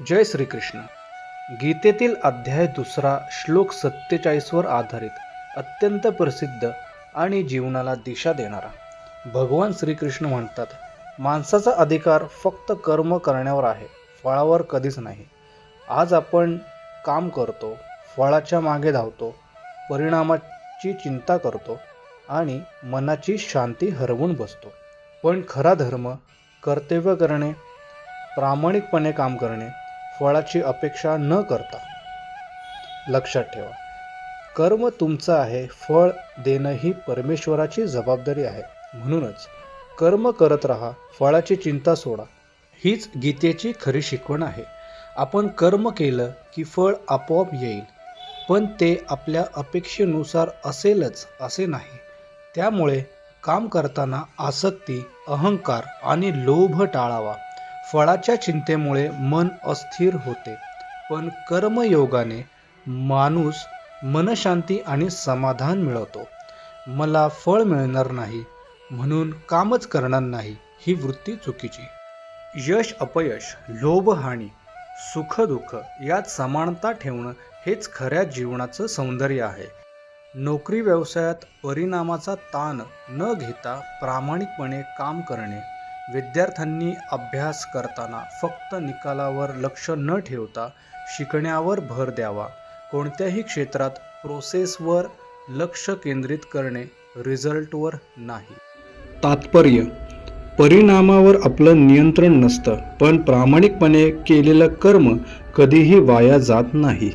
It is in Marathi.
जय श्रीकृष्ण. गीतेतील अध्याय दुसरा श्लोक सत्तेचाळीसवर आधारित अत्यंत प्रसिद्ध आणि जीवनाला दिशा देणारा. भगवान श्रीकृष्ण म्हणतात माणसाचा अधिकार फक्त कर्म करण्यावर आहे फळावर कधीच नाही. आज आपण काम करतो फळाच्या मागे धावतो परिणामाची चिंता करतो आणि मनाची शांती हरवून बसतो. पण खरा धर्म कर्तव्य करणे प्रामाणिकपणे काम करणे फळाची अपेक्षा न करता. लक्षात ठेवा. कर्म तुमचं आहे फळ देणं ही परमेश्वराची जबाबदारी आहे. म्हणूनच कर्म करत राहा फळाची चिंता सोडा. हीच गीतेची खरी शिकवण आहे. आपण कर्म केलं की फळ आपोआप येईल पण ते आपल्या अपेक्षेनुसार असेलच असे नाही. त्यामुळे काम करताना आसक्ती अहंकार आणि लोभ टाळावा. फळाच्या चिंतेमुळे मन अस्थिर होते. पण कर्मयोगाने माणूस मनशांती आणि समाधान मिळवतो. मला फळ मिळणार नाही म्हणून कामच करणार नाही ही वृत्ती चुकीची. यश अपयश लोभहानी सुखदुःख यात समानता ठेवणं हेच खऱ्या जीवनाचं सौंदर्य आहे. नोकरी व्यवसायात परिणामाचा ताण न घेता प्रामाणिकपणे काम करणे विद्यार्थ्यांनी अभ्यास करताना फक्त निकालावर लक्ष न ठेवता शिकण्यावर भर द्यावा. कोणत्याही क्षेत्रात प्रोसेसवर लक्ष केंद्रित करणे रिझल्टवर नाही. तात्पर्य परिणामावर आपलं नियंत्रण नसतं पण प्रामाणिकपणे केलेलं कर्म कधीही वाया जात नाही.